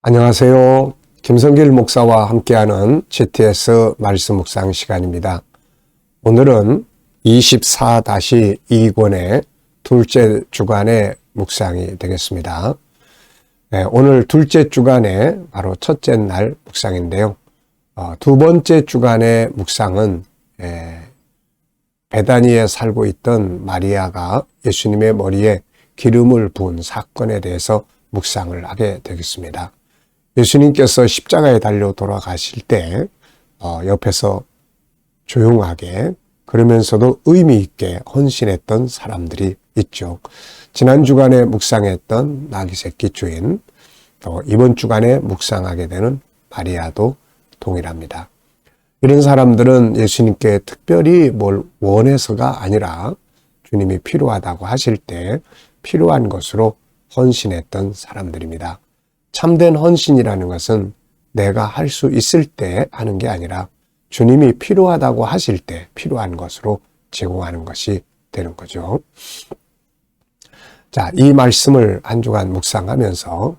안녕하세요. 김성길 목사와 함께하는 GTS 말씀 묵상 시간입니다. 오늘은 24-2권의 둘째 주간의 묵상이 되겠습니다. 네, 오늘 둘째 주간의 바로 첫째 날 묵상인데요. 어, 두 번째 주간의 묵상은 에, 베다니에 살고 있던 마리아가 예수님의 머리에 기름을 부은 사건에 대해서 묵상을 하게 되겠습니다. 예수님께서 십자가에 달려 돌아가실 때 어, 옆에서 조용하게 그러면서도 의미 있게 헌신했던 사람들이 있죠. 지난 주간에 묵상했던 나귀 새끼 주인, 또 이번 주간에 묵상하게 되는 마리아도 동일합니다. 이런 사람들은 예수님께 특별히 뭘 원해서가 아니라 주님이 필요하다고 하실 때 필요한 것으로 헌신했던 사람들입니다. 참된 헌신이라는 것은 내가 할 수 있을 때 하는 게 아니라 주님이 필요하다고 하실 때 필요한 것으로 제공하는 것이 되는 거죠. 자, 이 말씀을 한 주간 묵상하면서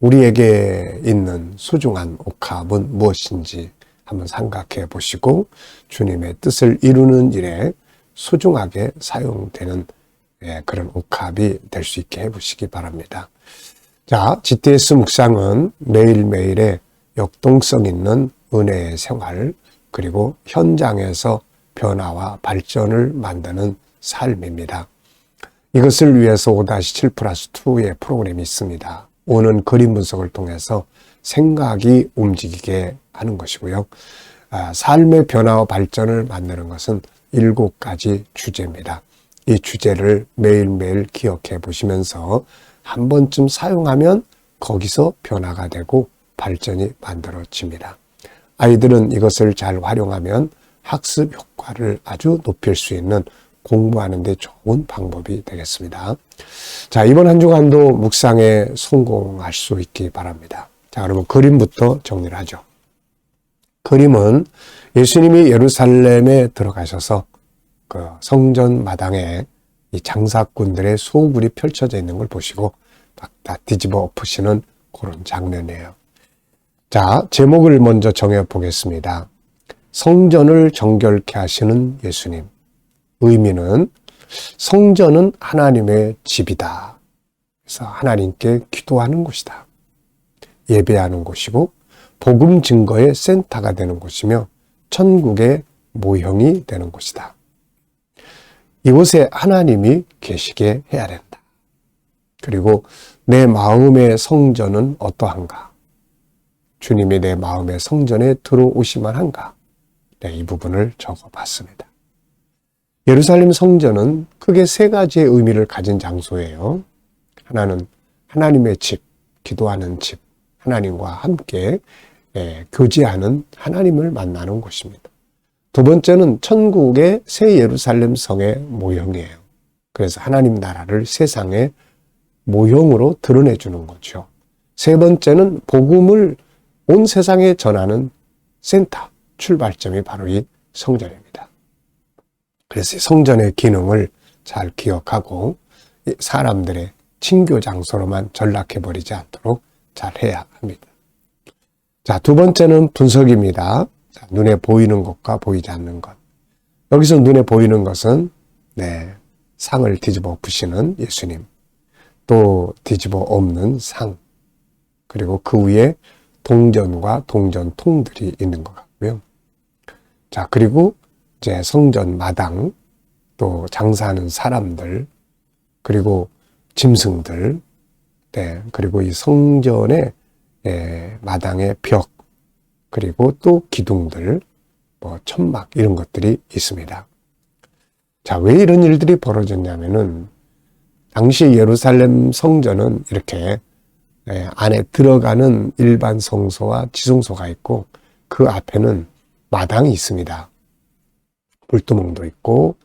우리에게 있는 소중한 옥합은 무엇인지 한번 생각해 보시고 주님의 뜻을 이루는 일에 소중하게 사용되는 예, 그런 옥합이 될 수 있게 해 보시기 바랍니다. 자, GTS 묵상은 매일매일의 역동성 있는 은혜의 생활, 그리고 현장에서 변화와 발전을 만드는 삶입니다. 이것을 위해서 5-7 플러스 2의 프로그램이 있습니다. 오는 그림 분석을 통해서 생각이 움직이게 하는 것이고요. 아, 삶의 변화와 발전을 만드는 것은 일곱 가지 주제입니다. 이 주제를 매일매일 기억해 보시면서 한 번쯤 사용하면 거기서 변화가 되고 발전이 만들어집니다. 아이들은 이것을 잘 활용하면 학습 효과를 아주 높일 수 있는 공부하는 데 좋은 방법이 되겠습니다. 자, 이번 한 주간도 묵상에 성공할 수 있기 바랍니다. 자, 그러면 그림부터 정리를 하죠. 그림은 예수님이 예루살렘에 들어가셔서 그 성전 마당에 이 장사꾼들의 소굴이 펼쳐져 있는 걸 보시고 막다 뒤집어 엎으시는 그런 장면이에요. 자, 제목을 먼저 정해 보겠습니다. 성전을 정결케 하시는 예수님. 의미는 성전은 하나님의 집이다. 그래서 하나님께 기도하는 곳이다. 예배하는 곳이고 복음 증거의 센터가 되는 곳이며 천국의 모형이 되는 곳이다. 이곳에 하나님이 계시게 해야 된다. 그리고 내 마음의 성전은 어떠한가? 주님이 내 마음의 성전에 들어오시만 한가? 네, 이 부분을 적어 봤습니다. 예루살렘 성전은 크게 세 가지의 의미를 가진 장소예요. 하나는 하나님의 집, 기도하는 집, 하나님과 함께 예, 교제하는 하나님을 만나는 곳입니다. 두 번째는 천국의 새 예루살렘 성의 모형이에요. 그래서 하나님 나라를 세상에 모형으로 드러내 주는 거죠. 세 번째는 복음을 온 세상에 전하는 센터, 출발점이 바로 이 성전입니다. 그래서 성전의 기능을 잘 기억하고 사람들의 친교 장소로만 전락해 버리지 않도록 잘 해야 합니다. 자, 두 번째는 분석입니다. 자, 눈에 보이는 것과 보이지 않는 것. 여기서 눈에 보이는 것은 네, 상을 뒤집어 엎으시는 예수님. 또 뒤집어 엎는 상, 그리고 그 위에 동전과 동전통들이 있는 것 같고요. 자, 그리고 이제 성전 마당, 또 장사하는 사람들, 그리고 짐승들, 네, 그리고 이 성전의 예, 마당의 벽, 그리고 또 기둥들, 뭐 천막 이런 것들이 있습니다. 자, 왜 이런 일들이 벌어졌냐면은 당시 예루살렘 성전은 이렇게 예, 안에 들어가는 일반 성소와 지성소가 있고 그 앞에는 마당이 있습니다. 불두멍도 있고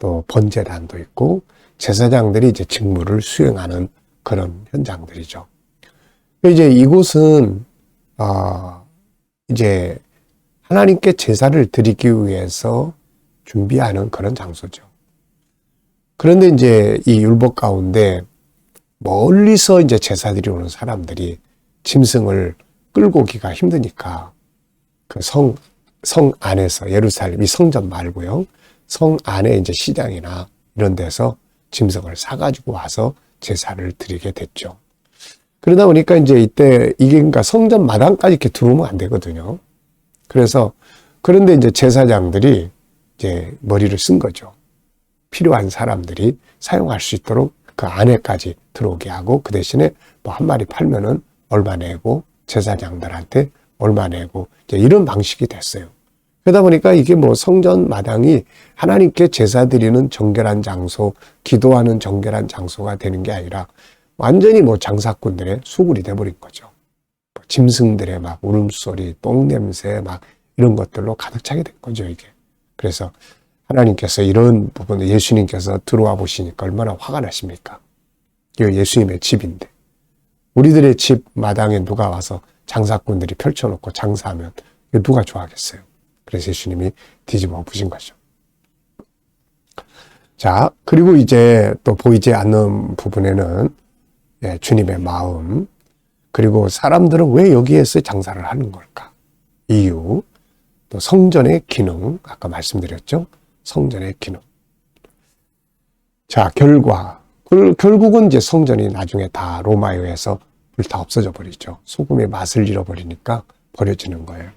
또 번제단도 있고 제사장들이 이제 직무를 수행하는 그런 현장들이죠. 이제 이곳은 어 이제 하나님께 제사를 드리기 위해서 준비하는 그런 장소죠. 그런데 이제 이 율법 가운데 멀리서 이제 제사들이 오는 사람들이 짐승을 끌고 오기가 힘드니까 그 성, 성 안에서 예루살렘, 이 성전 말고요. 성 안에 이제 시장이나 이런 데서 짐승을 사가지고 와서 제사를 드리게 됐죠. 그러다 보니까 이제 이때 이게 그러니까 성전 마당까지 이렇게 들어오면 안 되거든요. 그래서 그런데 이제 제사장들이 이제 머리를 쓴 거죠. 필요한 사람들이 사용할 수 있도록 그 안에까지 들어오게 하고 그 대신에 뭐 한 마리 팔면은 얼마 내고 제사장들한테 얼마 내고 이제 이런 방식이 됐어요. 그러다 보니까 이게 뭐 성전 마당이 하나님께 제사 드리는 정결한 장소, 기도하는 정결한 장소가 되는 게 아니라 완전히 뭐 장사꾼들의 수굴이 돼버린 거죠. 뭐 짐승들의 막 울음소리, 똥냄새 막 이런 것들로 가득 차게 된 거죠, 이게. 그래서 하나님께서 이런 부분을 예수님께서 들어와 보시니까 얼마나 화가 나십니까? 이거 예수님의 집인데. 우리들의 집 마당에 누가 와서 장사꾼들이 펼쳐놓고 장사하면 누가 좋아하겠어요? 그래서 예수님이 뒤집어 엎으신 거죠. 자, 그리고 이제 또 보이지 않는 부분에는 예, 주님의 마음, 그리고 사람들은 왜 여기에서 장사를 하는 걸까? 이유, 또 성전의 기능, 아까 말씀드렸죠? 성전의 기능. 자, 결과. 결국은 이제 성전이 나중에 다 로마에 의해서 불타 없어져 버리죠. 소금의 맛을 잃어버리니까 버려지는 거예요.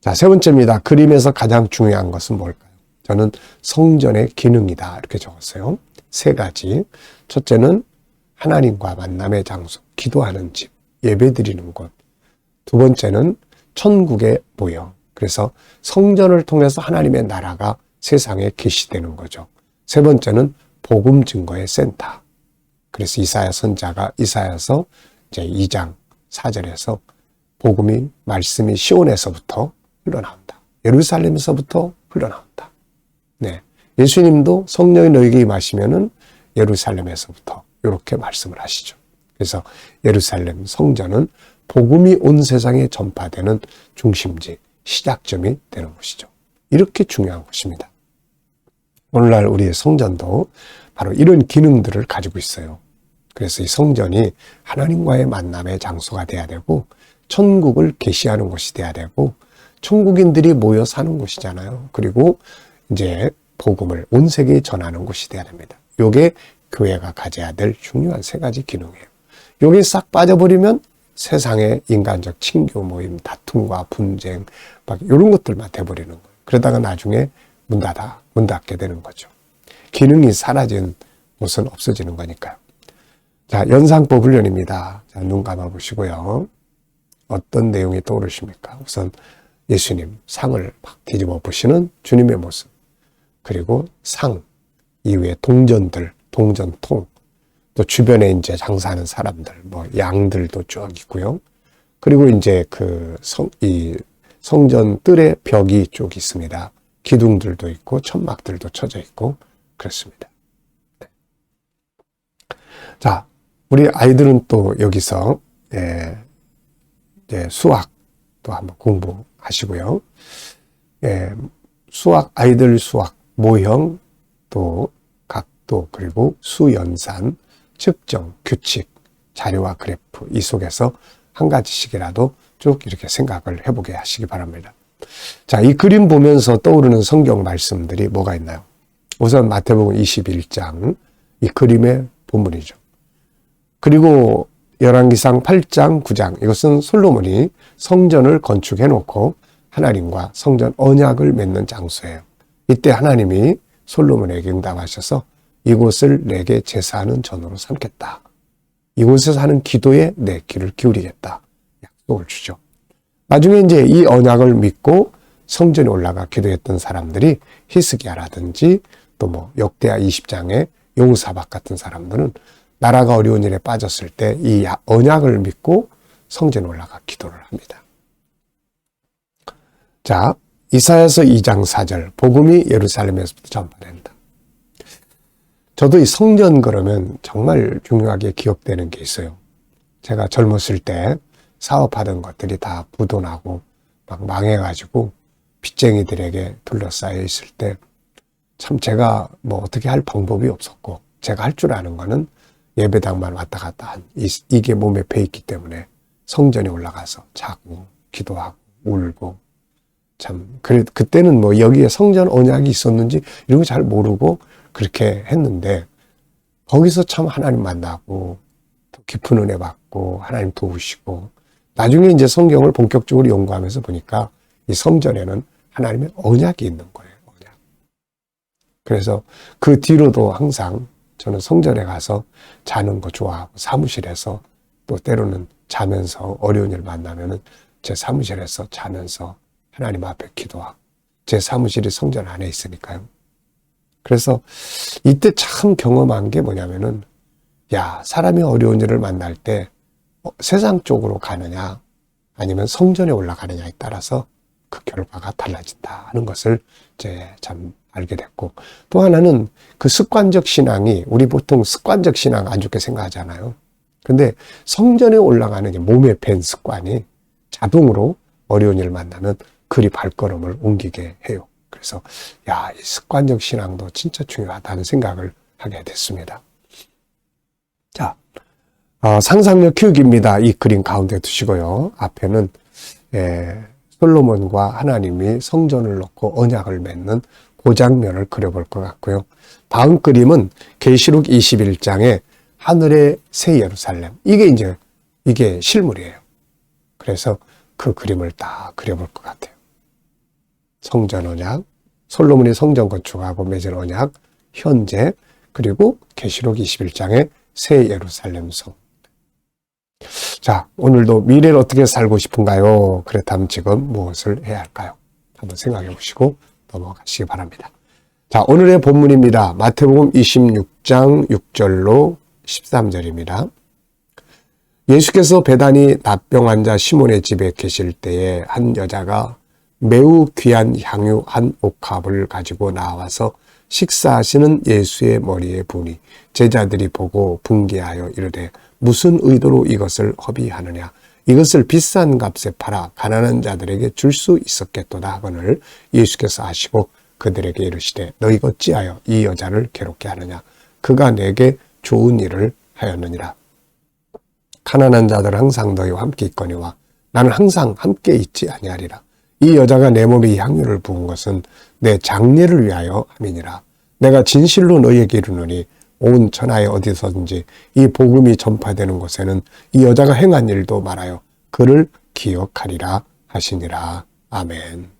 자, 세 번째입니다. 그림에서 가장 중요한 것은 뭘까요? 저는 성전의 기능이다. 이렇게 적었어요. 세 가지. 첫째는 하나님과 만남의 장소, 기도하는 집, 예배 드리는 곳. 두 번째는 천국의 모형. 그래서 성전을 통해서 하나님의 나라가 세상에 계시되는 거죠. 세 번째는 복음 증거의 센터. 그래서 이사야 선자가 이사야서 이제 2장 4절에서 복음이 말씀이 시온에서부터 흘러나온다. 예루살렘에서부터 흘러나온다. 네. 예수님도 성령이 너에게 임하시면은 예루살렘에서부터 이렇게 말씀을 하시죠. 그래서 예루살렘 성전은 복음이 온 세상에 전파되는 중심지, 시작점이 되는 것이죠. 이렇게 중요한 것입니다. 오늘날 우리의 성전도 바로 이런 기능들을 가지고 있어요. 그래서 이 성전이 하나님과의 만남의 장소가 돼야 되고 천국을 계시하는 곳이 돼야 되고 천국인들이 모여 사는 곳이잖아요. 그리고 이제 복음을 온 세계에 전하는 곳이 돼야 됩니다. 요게 교회가 가져야 될 중요한 세 가지 기능이에요. 요게 싹 빠져버리면 세상의 인간적 친교 모임, 다툼과 분쟁, 막 이런 것들만 돼버리는 거예요. 그러다가 나중에 문 닫아, 문 닫게 되는 거죠. 기능이 사라진 곳은 없어지는 거니까요. 자, 연상법 훈련입니다. 자, 눈 감아 보시고요. 어떤 내용이 떠오르십니까? 우선 예수님 상을 막 뒤집어 보시는 주님의 모습. 그리고 상 이후에 동전들, 동전통. 또 주변에 이제 장사하는 사람들, 뭐 양들도 쭉 있고요. 그리고 이제 그 성, 이 성전 뜰의 벽이 쭉 있습니다. 기둥들도 있고 천막들도 쳐져 있고 그렇습니다. 네. 자, 우리 아이들은 또 여기서 예, 이제 수학 또 한번 공부하시고요. 예, 수학 아이들 수학 모형 또 각도 그리고 수연산 측정 규칙 자료와 그래프 이 속에서 한 가지씩이라도 쭉 이렇게 생각을 해보게 하시기 바랍니다. 자, 이 그림 보면서 떠오르는 성경 말씀들이 뭐가 있나요? 우선 마태복음 21장 이 그림의 본문이죠. 그리고 열왕기상 8장 9장 이것은 솔로몬이 성전을 건축해 놓고 하나님과 성전 언약을 맺는 장소예요. 이때 하나님이 솔로몬에게 응답하셔서 이곳을 내게 제사하는 전으로 삼겠다. 이곳에서 하는 기도에 내 귀를 기울이겠다. 약속을 주죠. 나중에 이제 이 언약을 믿고 성전에 올라가 기도했던 사람들이 히스기야라든지 또 뭐 역대하 20장의 용사박 같은 사람들은 나라가 어려운 일에 빠졌을 때 이 언약을 믿고 성전에 올라가 기도를 합니다. 자, 이사야서 2장 4절 복음이 예루살렘에서부터 전파된다. 저도 이 성전 그러면 정말 중요하게 기억되는 게 있어요. 제가 젊었을 때 사업하던 것들이 다 부도나고 막 망해가지고 빚쟁이들에게 둘러싸여 있을 때 참 제가 뭐 어떻게 할 방법이 없었고 제가 할 줄 아는 거는 예배당만 왔다 갔다 한 이, 게 몸에 배 있기 때문에 성전에 올라가서 자고 기도하고 울고 참 그때는 뭐 여기에 성전 언약이 있었는지 이런 거 잘 모르고 그렇게 했는데 거기서 참 하나님 만나고 또 깊은 은혜 받고 하나님 도우시고 나중에 이제 성경을 본격적으로 연구하면서 보니까 이 성전에는 하나님의 언약이 있는 거예요. 언약. 그래서 그 뒤로도 항상 저는 성전에 가서 자는 거 좋아하고 사무실에서 또 때로는 자면서 어려운 일 만나면은 제 사무실에서 자면서 하나님 앞에 기도하고 제 사무실이 성전 안에 있으니까요. 그래서 이때 참 경험한 게 뭐냐면은 야 사람이 어려운 일을 만날 때 어, 세상 쪽으로 가느냐 아니면 성전에 올라가느냐에 따라서 그 결과가 달라진다 하는 것을 이제 참 알게 됐고 또 하나는 그 습관적 신앙이 우리 보통 습관적 신앙 안 좋게 생각하잖아요. 근데 성전에 올라가는 이 몸에 밴 습관이 자동으로 어려운 일을 만나면 그리 발걸음을 옮기게 해요. 그래서 야, 이 습관적 신앙도 진짜 중요하다는 생각을 하게 됐습니다. 자, 어, 상상력 키우기입니다. 이 그림 가운데 두시고요. 앞에는 예, 솔로몬과 하나님이 성전을 놓고 언약을 맺는 그 장면을 그려볼 것 같고요. 다음 그림은 계시록 21장에 하늘의 새 예루살렘. 이게 이제 이게 실물이에요. 그래서 그 그림을 딱 그려볼 것 같아요. 성전 언약, 솔로몬이 성전 건축하고 맺은 언약, 현재 그리고 계시록 21장의 새 예루살렘 성. 자, 오늘도 미래를 어떻게 살고 싶은가요? 그렇다면 지금 무엇을 해야 할까요? 한번 생각해 보시고 넘어가시기 바랍니다. 자, 오늘의 본문입니다. 마태복음 26장 6절로 13절입니다. 예수께서 배단이 납병 환자 시몬의 집에 계실 때에 한 여자가 매우 귀한 향유 한 옥합을 가지고 나와서 식사하시는 예수의 머리에 부니 제자들이 보고 분개하여 이르되 무슨 의도로 이것을 허비하느냐? 이것을 비싼 값에 팔아 가난한 자들에게 줄 수 있었겠도다 하거늘 예수께서 하시고 그들에게 이르시되 너희가 어찌하여 이 여자를 괴롭게 하느냐? 그가 내게 좋은 일을 하였느니라. 가난한 자들 항상 너희와 함께 있거니와 나는 항상 함께 있지 아니하리라 이 여자가 내 몸에 이 향유를 부은 것은 내 장례를 위하여 함이니라 내가 진실로 너희에게 이르노니 온 천하에 어디서든지 이 복음이 전파되는 곳에는 이 여자가 행한 일도 말하여 그를 기억하리라 하시니라. 아멘.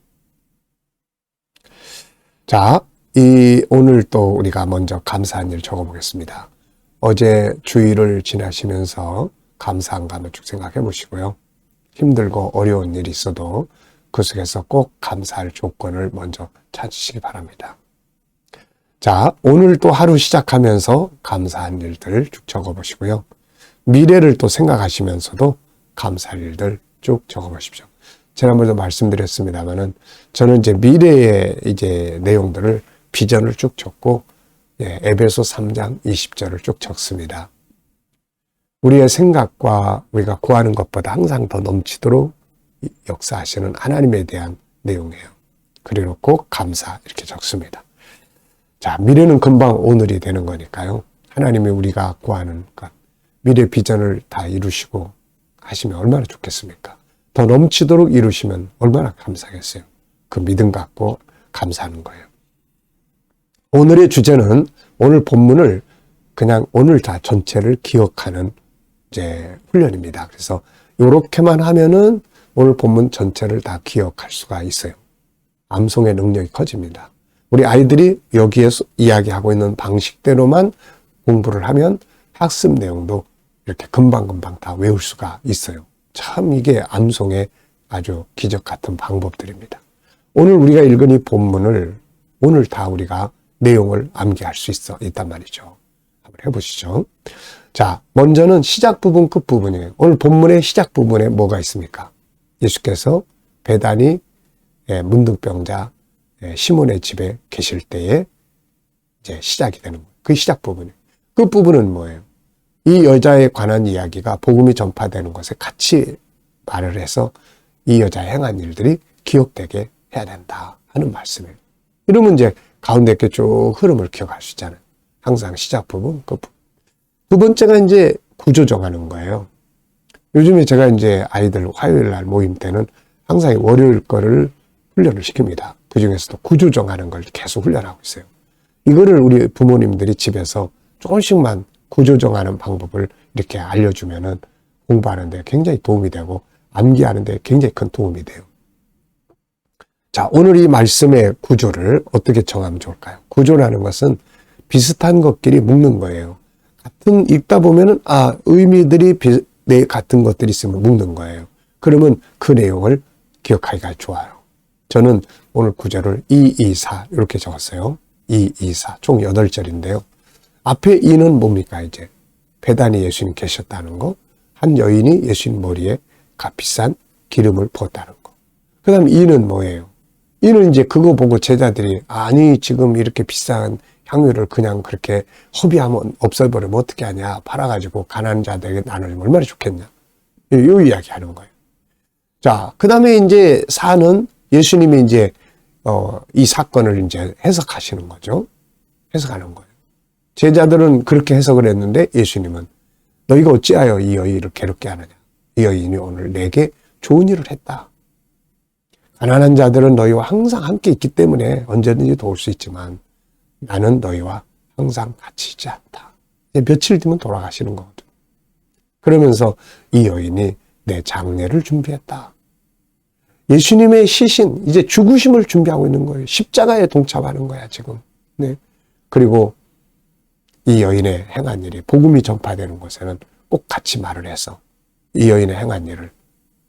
자, 이 오늘 또 우리가 먼저 감사한 일 적어보겠습니다. 어제 주일을 지나시면서 감사한 감을 쭉 생각해 보시고요. 힘들고 어려운 일이 있어도 그 속에서 꼭 감사할 조건을 먼저 찾으시기 바랍니다. 자, 오늘 또 하루 시작하면서 감사한 일들 쭉 적어 보시고요. 미래를 또 생각하시면서도 감사할 일들 쭉 적어 보십시오. 지난번에도 말씀드렸습니다만은 저는 이제 미래의 이제 내용들을 비전을 쭉 적고 예, 에베소 3장 20절을 쭉 적습니다. 우리의 생각과 우리가 구하는 것보다 항상 더 넘치도록 역사하시는 하나님에 대한 내용이에요. 꼭 감사 이렇게 적습니다. 자, 미래는 금방 오늘이 되는 거니까요. 하나님이 우리가 구하는 것, 미래 비전을 다 이루시고 하시면 얼마나 좋겠습니까? 더 넘치도록 이루시면 얼마나 감사하겠어요. 그 믿음 갖고 감사하는 거예요. 오늘의 주제는 오늘 본문을 그냥 오늘 다 전체를 기억하는 이제 훈련입니다. 그래서 이렇게만 하면은 오늘 본문 전체를 다 기억할 수가 있어요. 암송의 능력이 커집니다. 우리 아이들이 여기에 이야기하고 있는 방식대로만 공부를 하면 학습 내용도 이렇게 금방금방 다 외울 수가 있어요. 참 이게 암송의 아주 기적 같은 방법들입니다. 오늘 우리가 읽은 이 본문을 오늘 다 우리가 내용을 암기할 수 있어 있단 말이죠. 한번 해보시죠. 자, 먼저는 시작 부분, 끝 부분이에요. 오늘 본문의 시작 부분에 뭐가 있습니까? 예수께서 배단이 예, 문둥병자 예, 시몬의 집에 계실 때에 이제 시작이 되는 거예요. 그 시작 부분이에요. 그 부분은 뭐예요? 이 여자에 관한 이야기가 복음이 전파되는 것에 같이 말을 해서 이 여자의 행한 일들이 기억되게 해야 된다 하는 말씀이에요. 이러면 이제 가운데 이렇게 쭉 흐름을 기억할 수 있잖아요. 항상 시작 부분, 그 부분. 두 번째가 이제 구조 정하는 거예요. 요즘에 제가 이제 아이들 화요일 날 모임 때는 항상 월요일 거를 훈련을 시킵니다. 그 중에서도 구조 정하는 걸 계속 훈련하고 있어요. 이거를 우리 부모님들이 집에서 조금씩만 구조 정하는 방법을 이렇게 알려주면은 공부하는데 굉장히 도움이 되고 암기하는데 굉장히 큰 도움이 돼요. 자, 오늘 이 말씀의 구조를 어떻게 정하면 좋을까요? 구조라는 것은 비슷한 것끼리 묶는 거예요. 같은 읽다 보면은 아 의미들이 비, 네, 같은 것들이 있으면 묶는 거예요. 그러면 그 내용을 기억하기가 좋아요. 저는 오늘 구절을 2, 2, 4 이렇게 적었어요. 2, 2, 4. 총 8절인데요. 앞에 2는 뭡니까 이제? 배단이 예수님 계셨다는 거. 한 여인이 예수님 머리에 값비싼 기름을 부었다는 거. 그 다음 2는 뭐예요? 2는 이제 그거 보고 제자들이 아니 지금 이렇게 비싼 향유를 그냥 그렇게 허비하면 없어버리면 어떻게 하냐. 팔아가지고 가난한 자들에게 나누면 얼마나 좋겠냐. 요 이야기 하는 거예요. 자, 그 다음에 이제 4는 예수님이 이제, 어, 이 사건을 이제 해석하시는 거죠. 해석하는 거예요. 제자들은 그렇게 해석을 했는데 예수님은 너희가 어찌하여 이 여인을 괴롭게 하느냐. 이 여인이 오늘 내게 좋은 일을 했다. 가난한 자들은 너희와 항상 함께 있기 때문에 언제든지 도울 수 있지만 나는 너희와 항상 같이 있지 않다. 며칠 뒤면 돌아가시는 거거든. 그러면서 이 여인이 내 장례를 준비했다. 예수님의 시신, 이제 죽으심을 준비하고 있는 거예요. 십자가에 동참하는 거야, 지금. 네. 그리고 이 여인의 행한 일이 복음이 전파되는 곳에는 꼭 같이 말을 해서 이 여인의 행한 일을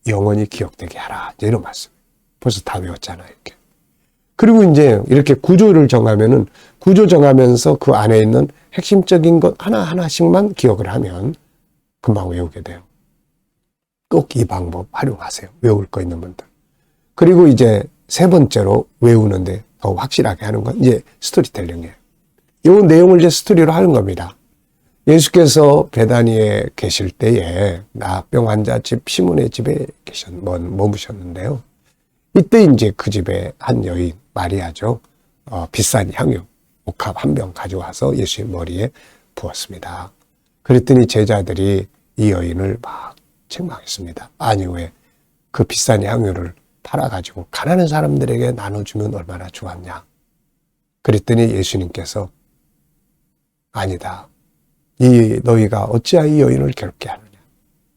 영원히 기억되게 하라. 이런 말씀. 벌써 다 외웠잖아요, 이렇게. 그리고 이제 이렇게 구조를 정하면은 구조 정하면서 그 안에 있는 핵심적인 것 하나하나씩만 기억을 하면 금방 외우게 돼요. 꼭 이 방법 활용하세요. 외울 거 있는 분들. 그리고 이제 세 번째로 외우는데 더 확실하게 하는 건 이제 스토리텔링이에요. 이 내용을 이제 스토리로 하는 겁니다. 예수께서 베다니에 계실 때에 나병 환자 집 시몬의 집에 계셨 머무셨는데요. 이때 이제 그 집에 한 여인 마리아죠. 어, 비싼 향유 옥합 한 병 가져와서 예수의 머리에 부었습니다. 그랬더니 제자들이 이 여인을 막 책망했습니다. 아니 왜 그 비싼 향유를 팔아가지고 가난한 사람들에게 나눠주면 얼마나 좋았냐. 그랬더니 예수님께서 아니다. 이 너희가 어찌하여 이 여인을 괴롭게 하느냐.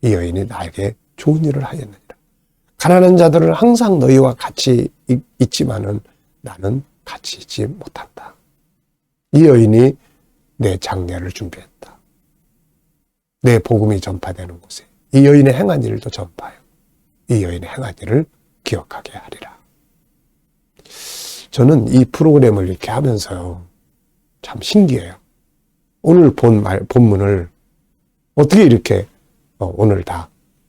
이 여인이 나에게 좋은 일을 하였느니라. 가난한 자들은 항상 너희와 같이 있지만은 나는 있지 못한다. 이 여인이 내 장례를 준비했다. 내 복음이 전파되는 곳에 이 여인의 행한 일도 전파해요. 이 여인의 행한 일을 기억하게 하리라. 저는 이 프로그램을 이렇게 하면서요. 참 신기해요. 오늘 본 말, 본문을 어떻게 이렇게 어, 오늘 다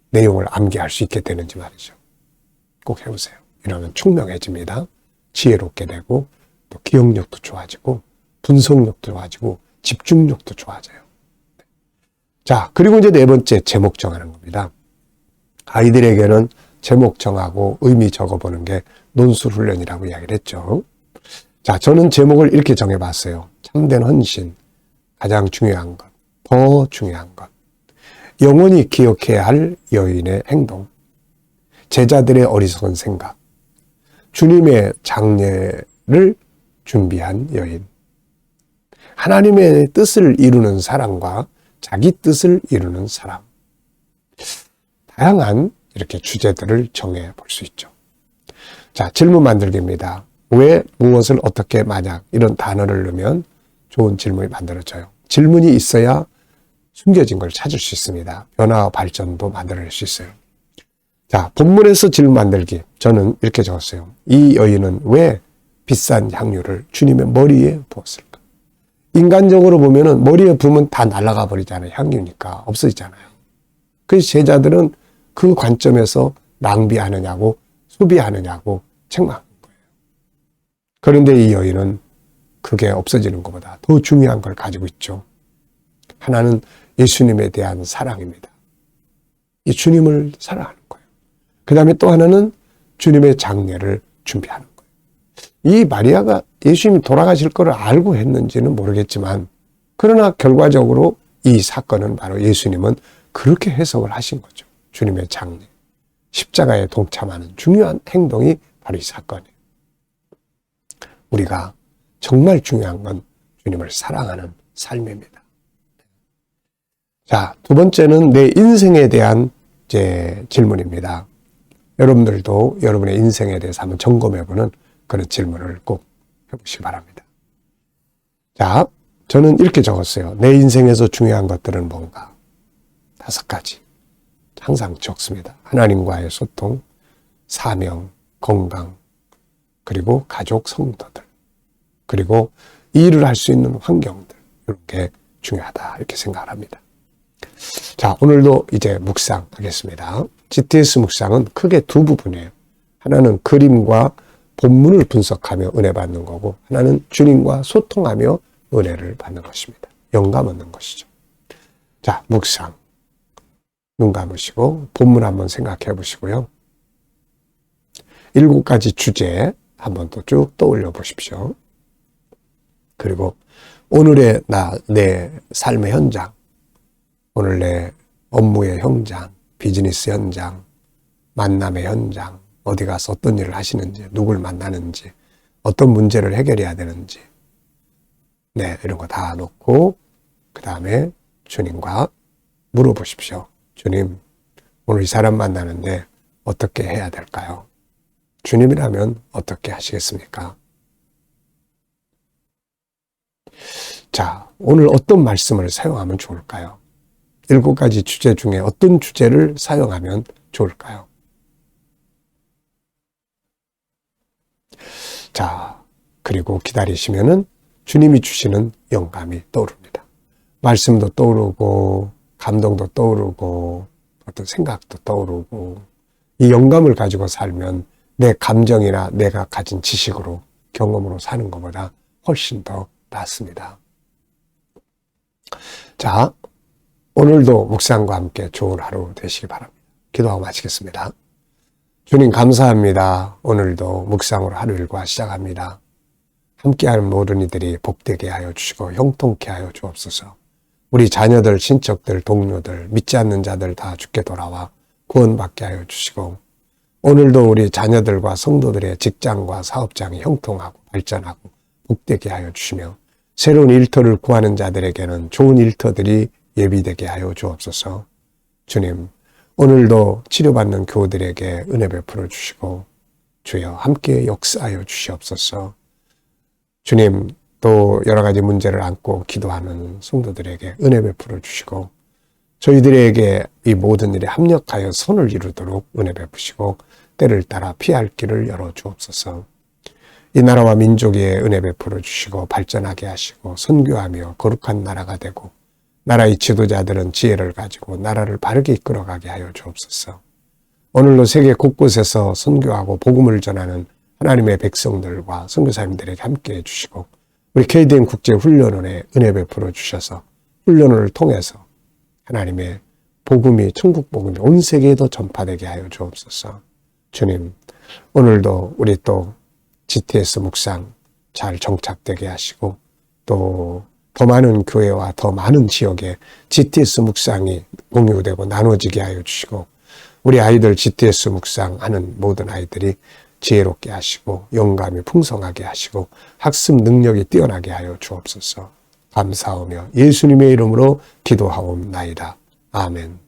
내용을 암기할 수 있게 되는지 말이죠. 꼭 해보세요. 이러면 총명해집니다. 지혜롭게 되고 또 기억력도 좋아지고 분석력도 좋아지고 집중력도 좋아져요. 자, 그리고 이제 네 번째 제목 정하는 겁니다. 아이들에게는 제목 정하고 의미 적어보는 게 논술 훈련이라고 이야기를 했죠. 자, 저는 제목을 이렇게 정해봤어요. 참된 헌신, 가장 중요한 것, 더 중요한 것, 영원히 기억해야 할 여인의 행동, 제자들의 어리석은 생각, 주님의 장례를 준비한 여인, 하나님의 뜻을 이루는 사람과 자기 뜻을 이루는 사람, 다양한 이렇게 주제들을 정해 볼 수 있죠. 자, 질문 만들기입니다. 왜, 무엇을, 어떻게, 만약 이런 단어를 넣으면 좋은 질문이 만들어져요. 질문이 있어야 숨겨진 걸 찾을 수 있습니다. 변화와 발전도 만들어낼 수 있어요. 자, 본문에서 질문 만들기. 저는 이렇게 적었어요. 이 여인은 왜 비싼 향유를 주님의 머리에 부었을까? 인간적으로 보면은 머리에 부으면 다 날아가 버리잖아요. 향유니까. 없어지잖아요. 그래서 제자들은 그 관점에서 낭비하느냐고 소비하느냐고 책망한 거예요. 그런데 이 여인은 그게 없어지는 것보다 더 중요한 걸 가지고 있죠. 하나는 예수님에 대한 사랑입니다. 이 주님을 사랑하는. 그 다음에 또 하나는 주님의 장례를 준비하는 거예요. 이 마리아가 예수님이 돌아가실 것을 알고 했는지는 모르겠지만, 그러나 결과적으로 이 사건은 바로 예수님은 그렇게 해석을 하신 거죠. 주님의 장례, 십자가에 동참하는 중요한 행동이 바로 이 사건이에요. 우리가 정말 중요한 건 주님을 사랑하는 삶입니다. 자, 두 번째는 내 인생에 대한 이제 질문입니다. 여러분들도 여러분의 인생에 대해서 한번 점검해보는 그런 질문을 꼭 해보시기 바랍니다. 자, 저는 이렇게 적었어요. 내 인생에서 중요한 것들은 뭔가? 다섯 가지. 항상 적습니다. 하나님과의 소통, 사명, 건강, 그리고 가족, 성도들, 그리고 일을 할 수 있는 환경들, 이런 게 중요하다. 이렇게 생각을 합니다. 자, 오늘도 이제 묵상하겠습니다. GTS 묵상은 크게 두 부분이에요. 하나는 그림과 본문을 분석하며 은혜 받는 거고, 하나는 주님과 소통하며 은혜를 받는 것입니다. 영감 얻는 것이죠. 자, 묵상. 눈 감으시고, 본문 한번 생각해 보시고요. 일곱 가지 주제 한번 또 쭉 떠올려 보십시오. 그리고 오늘의 나, 내 삶의 현장, 오늘 내 업무의 현장, 비즈니스 현장, 만남의 현장, 어디 가서 어떤 일을 하시는지, 누굴 만나는지, 어떤 문제를 해결해야 되는지, 네, 이런 거 다 놓고, 그 다음에 주님과 물어보십시오. 주님, 오늘 이 사람 만나는데 어떻게 해야 될까요? 주님이라면 어떻게 하시겠습니까? 자, 오늘 어떤 말씀을 사용하면 좋을까요? 일곱 가지 주제 중에 어떤 주제를 사용하면 좋을까요? 자, 그리고 기다리시면은 주님이 주시는 영감이 떠오릅니다. 말씀도 떠오르고, 감동도 떠오르고, 어떤 생각도 떠오르고, 이 영감을 가지고 살면 내 감정이나 내가 가진 지식으로, 경험으로 사는 것보다 훨씬 더 낫습니다. 자, 오늘도 묵상과 함께 좋은 하루 되시기 바랍니다. 기도하고 마치겠습니다. 주님 감사합니다. 오늘도 묵상으로 하루 일과 시작합니다. 함께하는 모든 이들이 복되게 하여 주시고 형통케 하여 주옵소서. 우리 자녀들, 친척들, 동료들, 믿지 않는 자들 다 죽게 돌아와 구원받게 하여 주시고 오늘도 우리 자녀들과 성도들의 직장과 사업장이 형통하고 발전하고 복되게 하여 주시며 새로운 일터를 구하는 자들에게는 좋은 일터들이 예비되게 하여 주옵소서. 주님, 오늘도 치료받는 교우들에게 은혜 베풀어 주시고 주여 함께 역사하여 주시옵소서. 주님, 또 여러 가지 문제를 안고 기도하는 성도들에게 은혜 베풀어 주시고 저희들에게 이 모든 일에 합력하여 선을 이루도록 은혜 베푸시고 때를 따라 피할 길을 열어 주옵소서. 이 나라와 민족에 은혜 베풀어 주시고 발전하게 하시고 선교하며 거룩한 나라가 되고 나라의 지도자들은 지혜를 가지고 나라를 바르게 이끌어가게 하여 주옵소서. 오늘도 세계 곳곳에서 선교하고 복음을 전하는 하나님의 백성들과 선교사님들에게 함께 해 주시고 우리 KDN 국제훈련원에 은혜 베풀어 주셔서 훈련을 통해서 하나님의 복음이 천국 복음이 온 세계에도 전파되게 하여 주옵소서. 주님, 오늘도 우리 또 GTS 묵상 잘 정착되게 하시고 또 더 많은 교회와 더 많은 지역에 GTS 묵상이 공유되고 나눠지게 하여 주시고 우리 아이들 GTS 묵상하는 모든 아이들이 지혜롭게 하시고 영감이 풍성하게 하시고 학습 능력이 뛰어나게 하여 주옵소서. 감사하며 예수님의 이름으로 기도하옵나이다. 아멘.